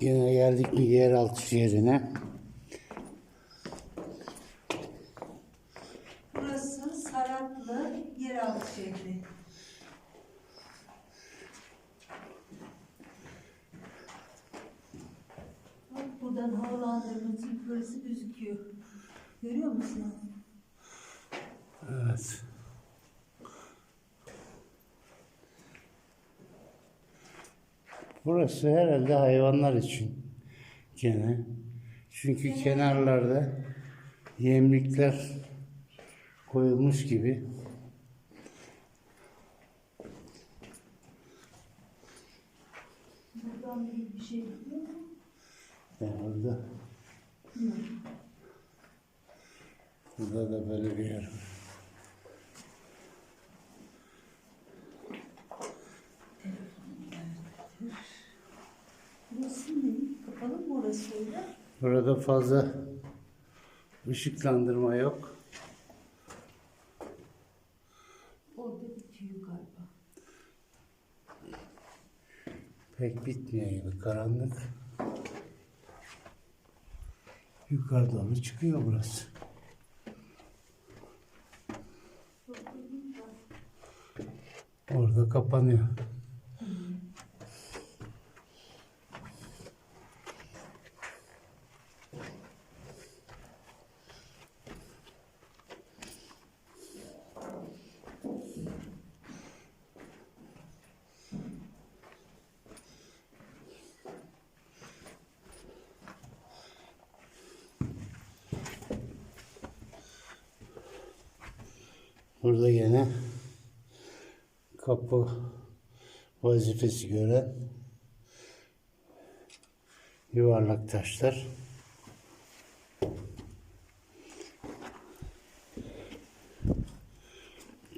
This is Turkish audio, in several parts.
Yine geldik bir yeraltı yerine. Burası Saratlı yeraltı şehri. Bak buradan havalandırmacı yukarısı gözüküyor. Görüyor musun? Evet. Burası herhalde hayvanlar için gene. Çünkü kenarlarda yemlikler koyulmuş gibi. Buradan bir, şey gidiyor mu? Yok. burada da böyle bir yer var. Burası ne? Kapalı mı orası öyle? Burada fazla ışıklandırma yok. Orada bitiyor galiba. Pek bitmiyor gibi karanlık. Yukarı doğru çıkıyor burası. Orada kapanıyor. Burada yine kapı vazifesi gören yuvarlak taşlar.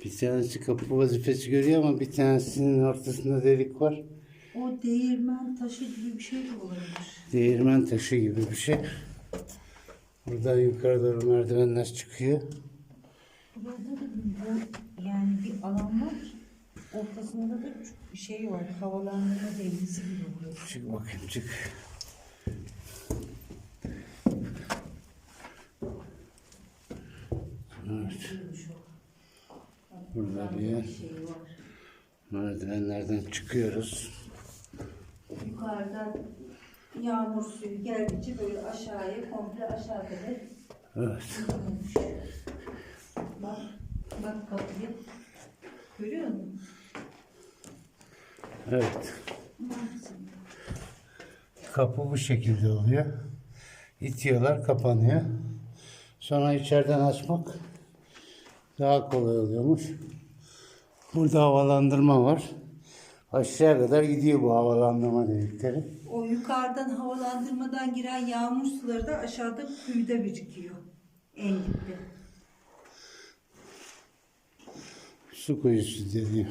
Bir tanesi kapı vazifesi görüyor ama bir tanesinin ortasında delik var. O değirmen taşı gibi bir şey de olabilir. Değirmen taşı gibi bir şey. Buradan yukarı doğru merdivenler çıkıyor. Burada da bu yani bir alan var. Ortasında da bir şey var. Havalandırma devresi gibi oluyor. Çık bakayım çık. Evet. Burada bir şey. Merdivenlerden çıkıyoruz. Yukarıdan yağmur suyu geldikçe böyle aşağıya komple aşağı kadar Evet. Bak, bak kapıyı. Görüyor musun? Evet. Kapı bu şekilde oluyor. İtiyorlar, kapanıyor. Sonra içeriden açmak daha kolay oluyormuş. Burada havalandırma var. Aşağı kadar gidiyor bu havalandırma delikleri. O yukarıdan havalandırmadan giren yağmur suları da aşağıda kuyuda birikiyor. En dipte. Su kuyusu deniyor.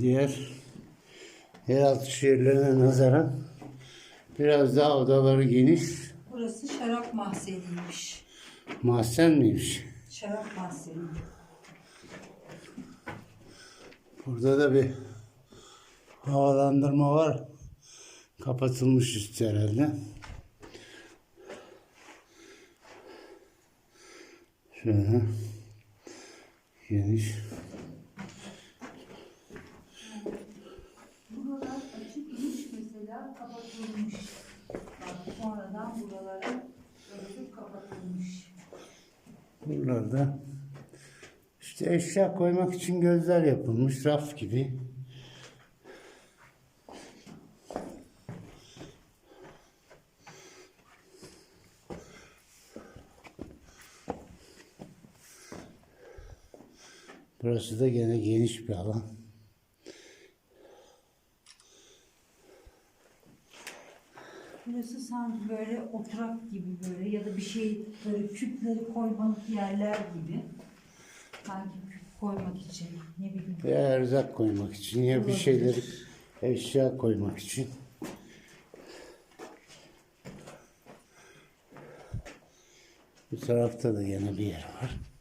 Diğer yeraltı şehirlerine nazaran biraz daha odaları geniş. Burası şarap mahzeniymiş. Mahzen miymiş? Şarap mahzeni. Burada da bir havalandırma var. Kapatılmış üstü herhalde. Şöyle geniş. Buralar açıkmış mesela kapatılmış. Bak sonradan buralara örtüp kapatılmış. Buralarda işte eşya koymak için gözler yapılmış raf gibi. Burası da gene geniş bir alan. Burası sanki böyle oturak gibi böyle ya da bir şey böyle küpleri koymalık yerler gibi. Sanki küp koymak için ne bileyim. Ya erzak koymak için ya bir şeyleri eşya koymak için. Bu tarafta da yine bir yer var.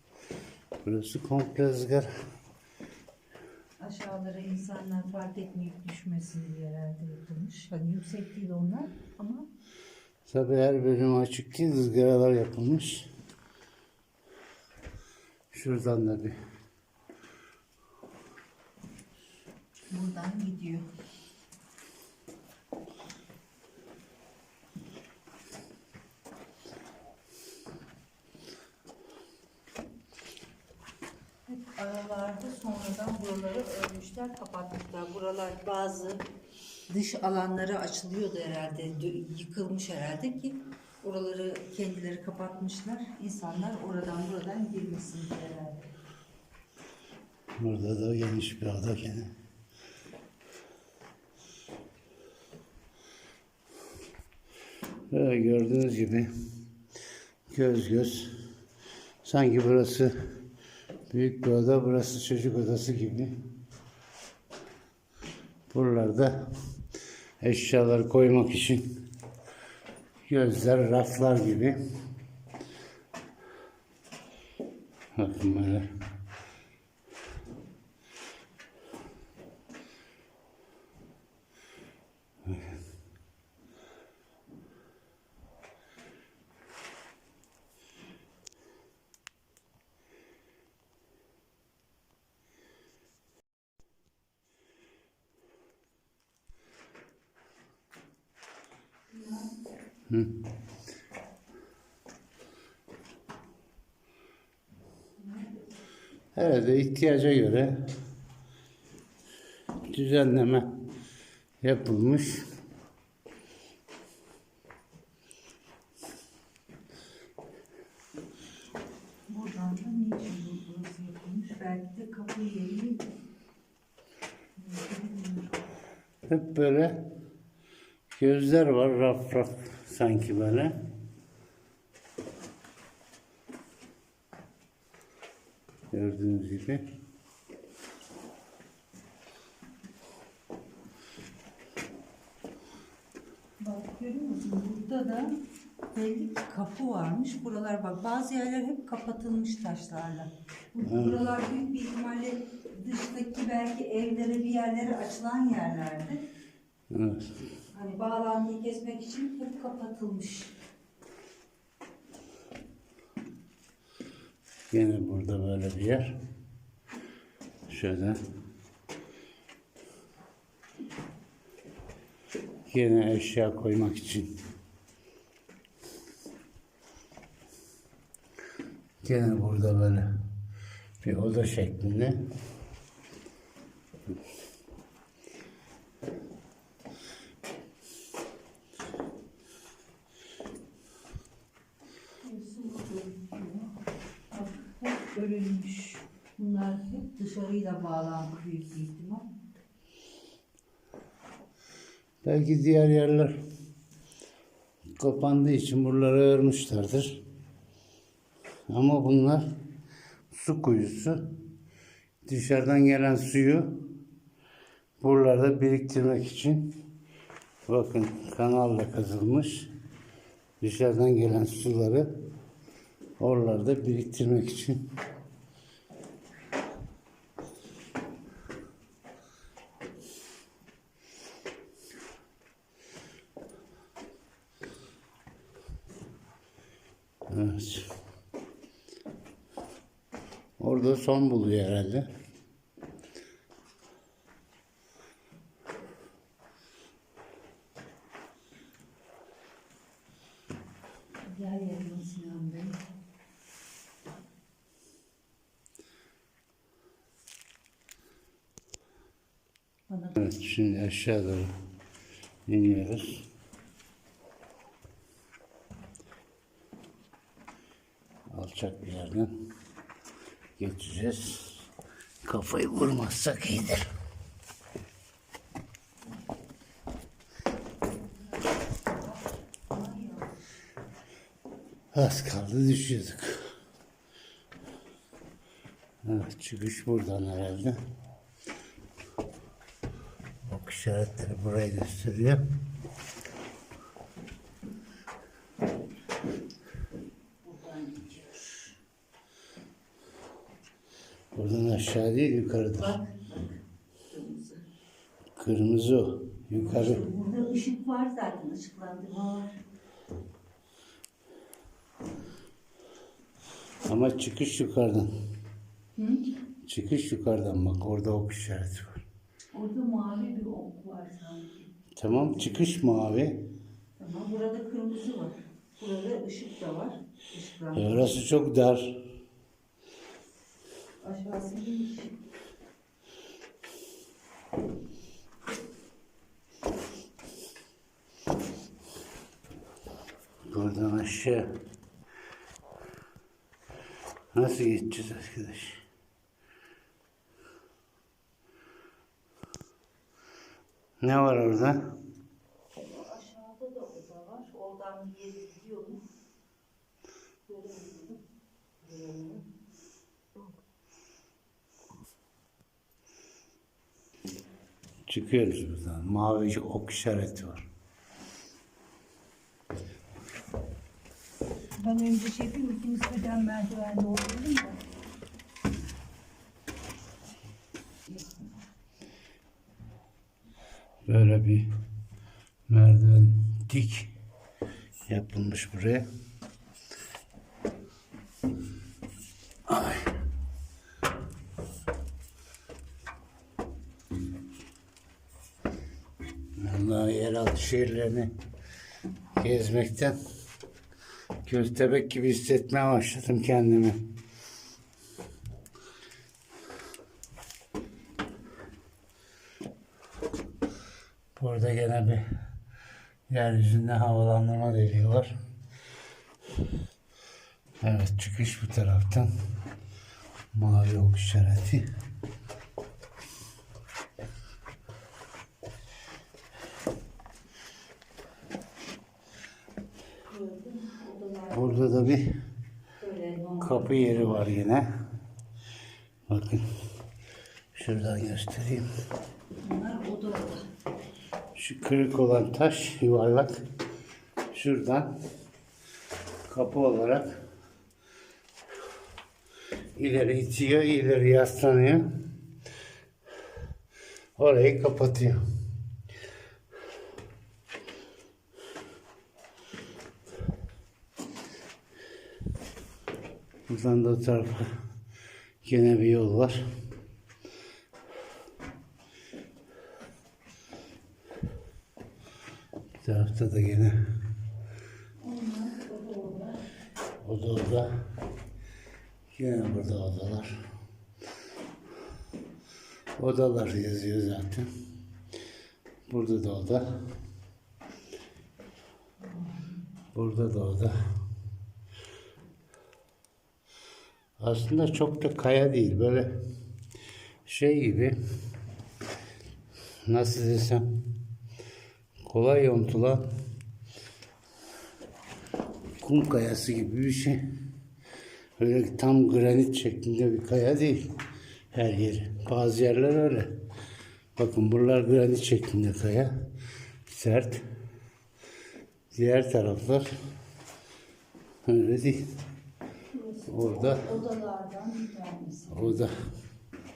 Burası komple ızgara. Aşağılara insanlar fark etmeyip düşmesin diye herhalde yapılmış. Hani yüksek değil onlar ama Tabi her bölüm açık değil, ızgaralar yapılmış. Şuradan da bir buradan gidiyor. Hep aralarda sonradan buraları örmüşler, kapatmışlar. Buralar bazı dış alanları açılıyordu herhalde, yıkılmış herhalde ki oraları kendileri kapatmışlar. İnsanlar oradan buradan girmesin diye herhalde. Burada da geniş bir oda gene. Böyle gördüğünüz gibi göz göz sanki burası büyük bir oda burası çocuk odası gibi. Buralarda eşyaları koymak için gözler raflar gibi. Bakın böyle. Herhalde ihtiyaca göre düzenleme yapılmış. Buradan da niçin bu burası yapılmış? Belki de kapı yeri Hep böyle gözler var raf raf sanki böyle. Gördüğünüz gibi. Bak görüyor musun? Burada da belli ki kapı varmış. Buralar bak bazı yerler hep kapatılmış taşlarla. Bu- Buralar büyük bir ihtimalle dıştaki belki evlere bir yerlere açılan yerlerdi. Evet. Hani bağlantıyı kesmek için hep kapatılmış. Yine burada böyle bir yer. Şöyle. Yine eşya koymak için. Yine burada böyle bir oda şeklinde. Bak hep bölünmüş. Bunlar hep dışarıyla bağlantı büyük bir ihtimal. Belki diğer yerler kapandığı için buraları örmüşlerdir. Ama bunlar su kuyusu. Dışarıdan gelen suyu buralarda biriktirmek için bakın kanalla kazılmış. Dışarıdan gelen suları oralarda biriktirmek için Evet. Orada son buluyor herhalde. Evet şimdi aşağı doğru iniyoruz. Alçak bir yerden geçeceğiz. Kafayı vurmazsak iyidir. Az kaldı düşüyorduk. Evet çıkış buradan herhalde. Ok işaretleri burayı gösteriyor. Buradan aşağı değil. Bak. Kırmızı. O. Yukarı. Burada ışık var zaten. ışıklandırma var. Ama çıkış yukarıdan. Hı? Çıkış yukarıdan bak. Orada ok işareti var. Orada mavi bir ok var sanki. Tamam çıkış mavi. Tamam. Burada kırmızı var. Burada ışık da var. E, Işıklandırma. orası çok dar. Aşağısı. Buradan aşağı. Nasıl geçeceğiz arkadaş? Ne var orada? Aşağıda da oda var. Oradan bir yere gidiyor mu? Göremedim. Çıkıyoruz buradan. Mavi ok işareti var. Ben önce şey yapayım, ikimiz birden merdivende oturalım da. Böyle bir merdiven dik yapılmış buraya. Ay. Yeraltı şehirlerini gezmekten köstebek gibi hissetmeye başladım kendimi. Burada gene bir yeryüzünde havalandırma deliği var. Evet çıkış bu taraftan. Mavi ok işareti. Burada da bir Böyle normal. Kapı yeri var yine. Bakın. Şuradan göstereyim. Şu kırık olan taş yuvarlak şuradan kapı olarak ileri itiyor, ileri yaslanıyor. Orayı kapatıyor. O tarafa gene bir yol var. Bir tarafta da gene oda oda. Yine burada odalar. Odalar yazıyor zaten. Burada da oda. Burada da oda. Aslında çok da kaya değil. Böyle şey gibi nasıl desem kolay yontulan kum kayası gibi bir şey. Öyle tam granit şeklinde bir kaya değil her yeri. Bazı yerler öyle. Bakın buralar granit şeklinde kaya. Sert. Diğer taraflar öyle değil. Orada Odalardan bir tanesi. o da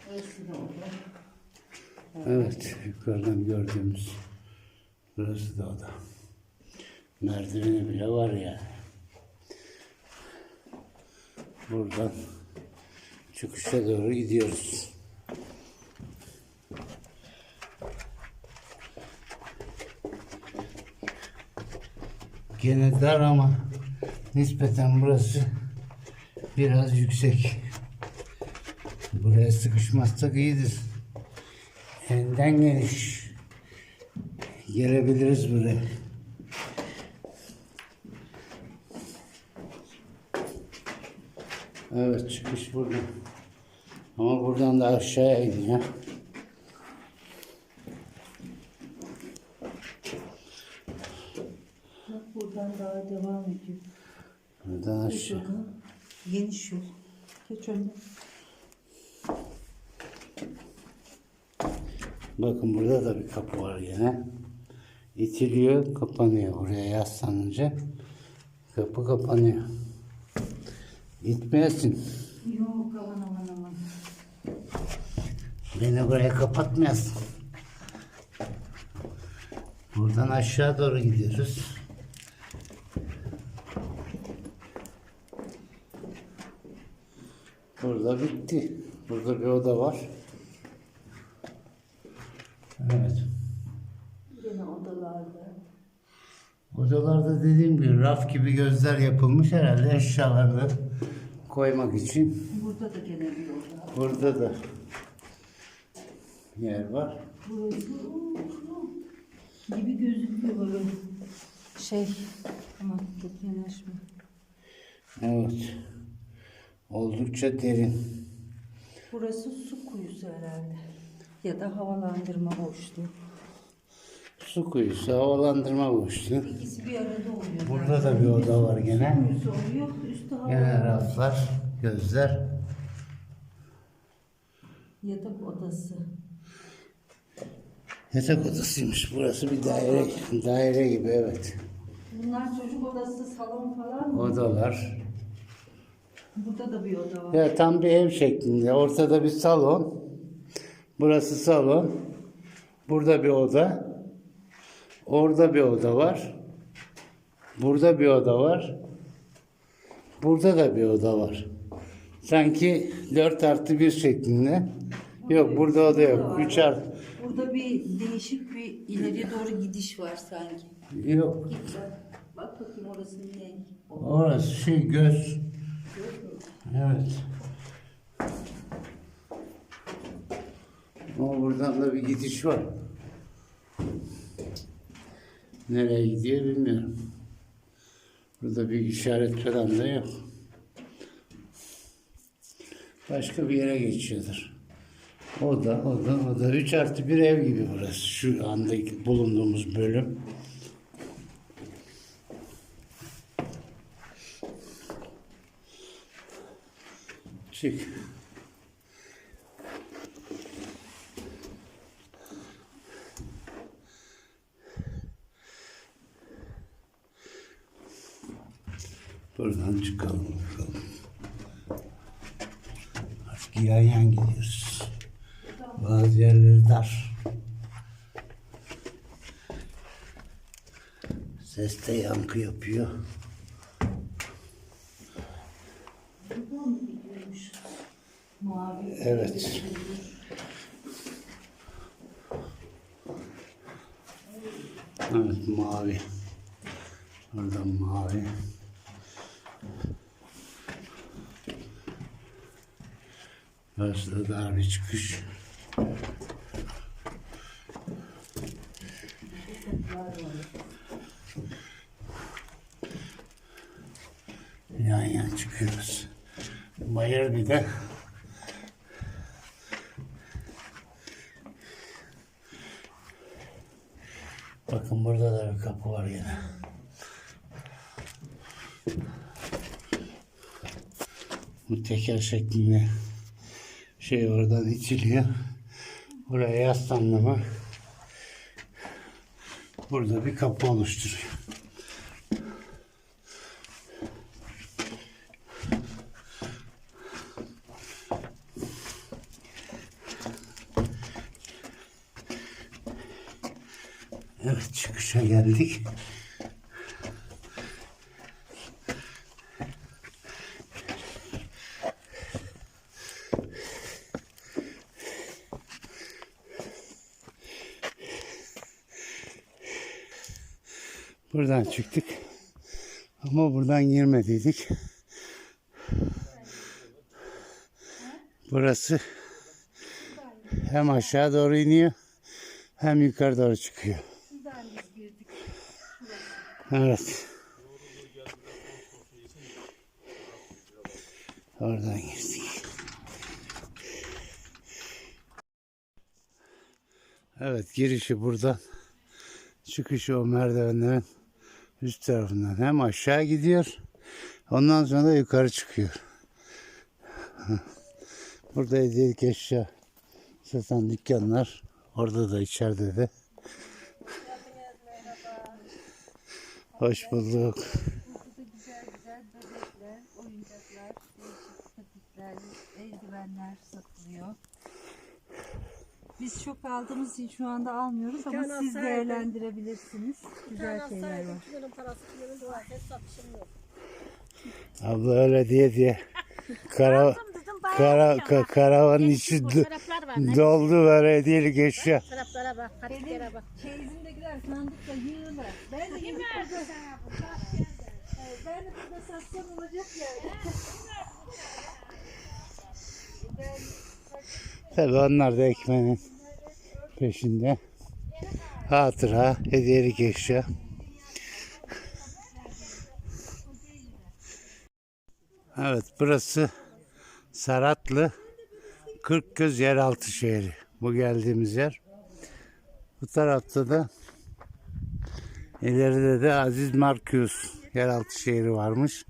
Burası da oda. evet yukarıdan gördüğümüz burası da o da. Merdiveni bile var yani. Buradan çıkışa doğru gidiyoruz. Gene dar ama nispeten burası biraz yüksek. Buraya sıkışmazsak iyidir. Enden geniş. Gelebiliriz buraya. Evet çıkış burada. Ama buradan da aşağıya iniyor. Bak buradan daha devam ediyor. Buradan aşağı. Geniş yol. Geç önüne. Bakın burada da bir kapı var yine. İtiliyor, kapanıyor. Oraya yaslanınca kapı kapanıyor. İtmeyesin. Yok aman aman aman. Beni buraya kapatmayasın. Buradan aşağı doğru gidiyoruz. Burada bitti. Burada bir oda var. Evet. Yine odalarda. Odalarda dediğim gibi raf gibi gözler yapılmış herhalde eşyalarını koymak için. Burada da gene bir oda. Burada da yer var. Burası gibi gözüküyor böyle. Şey ama çok yanaşma. Evet. Oldukça derin. Burası su kuyusu herhalde. Ya da havalandırma boşluğu. Su kuyusu, havalandırma boşluğu. İkisi bir arada oluyor. Burada da bir oda var gene. Kuyusu oluyor, üstü Gene havalandırma. raflar, gözler. Yatak odası. Yatak odasıymış. Burası bir daire, daire gibi evet. Bunlar çocuk odası, salon falan mı? Odalar. Burada da bir oda var. Ya tam bir ev şeklinde. Ortada bir salon. Burası salon. Burada bir oda. Orada bir oda var. Burada bir oda var. Burada da bir oda var. Sanki 4 artı 1 şeklinde. Yok burada oda yok. 3 artı. Burada bir değişik bir ileriye doğru gidiş var sanki. Yok. Git bak. Bak bakayım orası ne? Orası şey göz. Evet. Ama buradan da bir gidiş var. Nereye gidiyor bilmiyorum. Burada bir işaret falan da yok. Başka bir yere geçiyordur. O da, o da, o da. 3 artı bir ev gibi burası. Şu andaki bulunduğumuz bölüm. Çık. Buradan çıkalım bakalım. Artık yan yan gidiyoruz. Bazı yerleri dar. Ses de yankı yapıyor. Buradan mı gidiyormuş? Mavi. Evet. Evet mavi. Oradan mavi. Burası da dar bir çıkış. Yan yan çıkıyoruz. Bayır bir de Bakın burada da bir kapı var yine. Bu teker şeklinde şey oradan itiliyor. Buraya yaslandı mı burada bir kapı oluşturuyor. Evet çıkışa geldik. Buradan çıktık. Ama buradan girmediydik. Burası hem aşağı doğru iniyor hem yukarı doğru çıkıyor. Evet. Oradan girdik. Evet girişi buradan. Çıkışı o merdivenlerin üst tarafından hem aşağı gidiyor. Ondan sonra da yukarı çıkıyor. Burada hediyelik eşya satan dükkanlar. Orada da içeride de. Hoş bulduk. Güzel güzel bebekler, oyuncaklar, değişik patikler, eldivenler satılıyor. Biz çok aldığımız için şu anda almıyoruz ama siz değerlendirebilirsiniz. Güzel şeyler var. Kilo'nun parası kilo'nun dua et satışım yok. Abla öyle diye diye. Kara, kara, ka- karavanın içi do- doldu böyle hediyelik eşya. Taraflara bak. Patiklere bak. Çeyizimdekiler sandıkta yığılar. Ben de gidip burada, ben de burada satsam olacak ya. Tabii onlar da ekmeğin peşinde. Hatıra, hediyelik eşya. Evet burası Saratlı Kırkgöz Yeraltı Şehri. Bu geldiğimiz yer. Bu tarafta da ileride de Aziz Markyus Yeraltı Şehri varmış.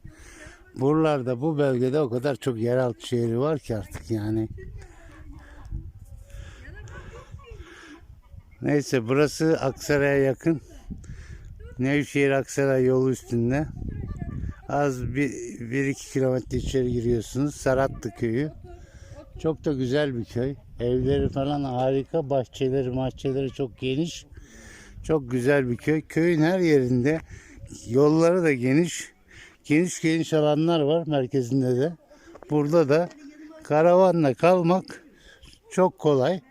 Buralarda bu bölgede o kadar çok yeraltı şehri var ki artık yani. Neyse burası Aksaray'a yakın. Nevşehir Aksaray yolu üstünde. Az bir, bir iki kilometre içeri giriyorsunuz. Saratlı köyü. Çok da güzel bir köy. Evleri falan harika. Bahçeleri bahçeleri çok geniş. Çok güzel bir köy. Köyün her yerinde yolları da geniş. Geniş geniş alanlar var merkezinde de. Burada da karavanla kalmak çok kolay.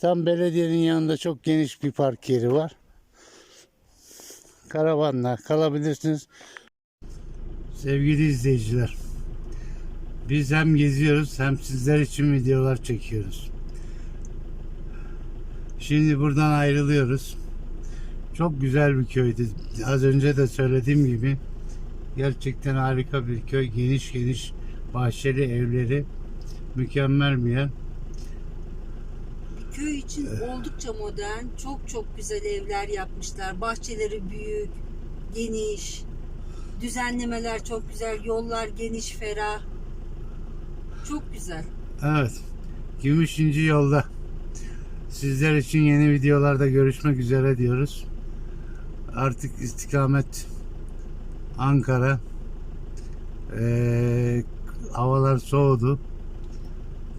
Tam belediyenin yanında çok geniş bir park yeri var. Karavanla kalabilirsiniz. Sevgili izleyiciler. Biz hem geziyoruz hem sizler için videolar çekiyoruz. Şimdi buradan ayrılıyoruz. Çok güzel bir köydü. Az önce de söylediğim gibi gerçekten harika bir köy. Geniş geniş bahçeli evleri mükemmel bir yer. Köy için oldukça modern, çok çok güzel evler yapmışlar. Bahçeleri büyük, geniş, düzenlemeler çok güzel, yollar geniş, ferah. Çok güzel. Evet. Gümüşüncü yolda. Sizler için yeni videolarda görüşmek üzere diyoruz. Artık istikamet Ankara. Ee, havalar soğudu.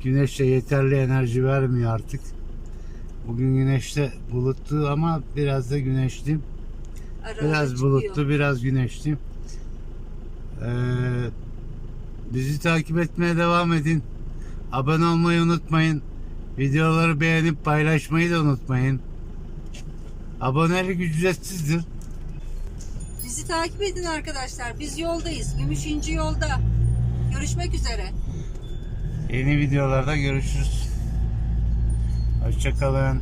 Güneş de yeterli enerji vermiyor artık. Bugün güneşte bulutlu ama biraz da güneşli. Ara Biraz çıkıyor. bulutlu, biraz güneşli. Ee, bizi takip etmeye devam edin. Abone olmayı unutmayın. Videoları beğenip paylaşmayı da unutmayın. Abonelik ücretsizdir. Bizi takip edin arkadaşlar. Biz yoldayız. Gümüşüncü yolda. Görüşmek üzere. Yeni videolarda görüşürüz. Hoşçakalın.